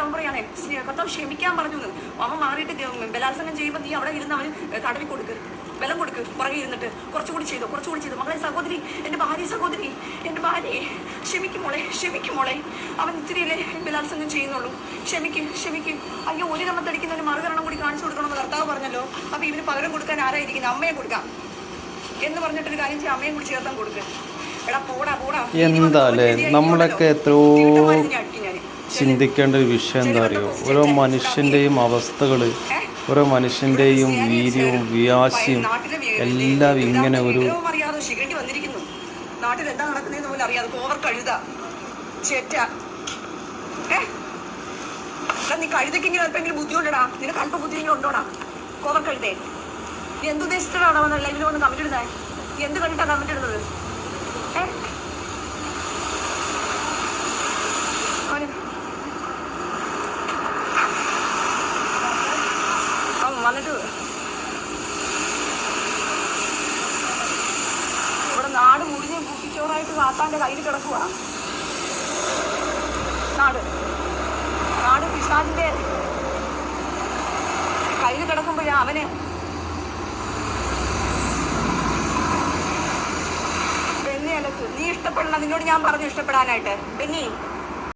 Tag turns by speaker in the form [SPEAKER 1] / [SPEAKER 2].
[SPEAKER 1] അവൻ പറയാണ് "സ്നേ- കർത്താവ് ക്ഷമിക്കാൻ പറഞ്ഞു അവൻ മാറിയിട്ട് ബലാത്സംഗം ചെയ്യുമ്പോൾ നീ അവിടെ ഇരുന്ന് അവന് തടവി കൊടുക്ക്. ബലം കൊടുക്ക് പുറകെ ഇരുന്നിട്ട്. കുറച്ചുകൂടി ചെയ്തു കുറച്ചുകൂടി ചെയ്തു. മകളെ സഹോദരി എന്റെ ഭാര്യ സഹോദരി എന്റെ ഭാര്യയെ ക്ഷമിക്കും മോളെ ക്ഷമിക്കും മോളെ. അവൻ ഇത്തിരിയില്ലേ ബലാത്സംഗം ചെയ്യുന്നുള്ളൂ. ക്ഷമിക്ക് ക്ഷമിക്ക്. അയ്യോ ഒരു കമ്മത്തടിക്കുന്നതിന് മറുകരണം കൂടി കാണിച്ചു കൊടുക്കണമെന്ന് കർത്താവ് പറഞ്ഞല്ലോ. അപ്പോൾ ഇവന് പകരം കൊടുക്കാൻ ആരായിരിക്കുന്നത് അമ്മയെ കൊടുക്കാം. എന്ന് പറഞ്ഞിട്ടൊരു കാര്യം ചെയ്യാം അമ്മയെ കൂടി ചേർത്താൻ കൊടുക്ക്. എടാ പോടാ പോടാ.
[SPEAKER 2] എന്താ നമ്മളൊക്കെ എത്രയോ ചിന്തിക്കേണ്ട ഒരു വിഷയം എന്താ അറിയോ? ഓരോ മനുഷ്യന്റെയും അവസ്ഥകൾ ഓരോ മനുഷ്യന്റെയും വീര്യവും വ്യാശിയും എല്ലാം ഇങ്ങനെ ഒരു
[SPEAKER 1] നാട്ടിൽ എന്താ നടക്കുന്നതെന്ന് പോലും നിനക്ക് ഉണ്ടോടാ? വന്ന കമന്റ് എന്ത് കണ്ടിട്ടാണ് കമന്റ് ഇടുന്നത് ഏ അവന് അവൻ വന്നിട്ട് ഇവിടെ നാട് മുറിഞ്ഞ് കുട്ടിച്ചോറായിട്ട് കാത്താന്റെ കയ്യിൽ കിടക്കുക നാട്. നാട് പിശാദിന്റെ കയ്യിൽ കിടക്കുമ്പോഴാണ് അവനെ ബെന്നി അല്ല നീ ഇഷ്ടപ്പെടണം? നിന്നോട് ഞാൻ പറഞ്ഞു ഇഷ്ടപ്പെടാനായിട്ട്. ബെന്നി.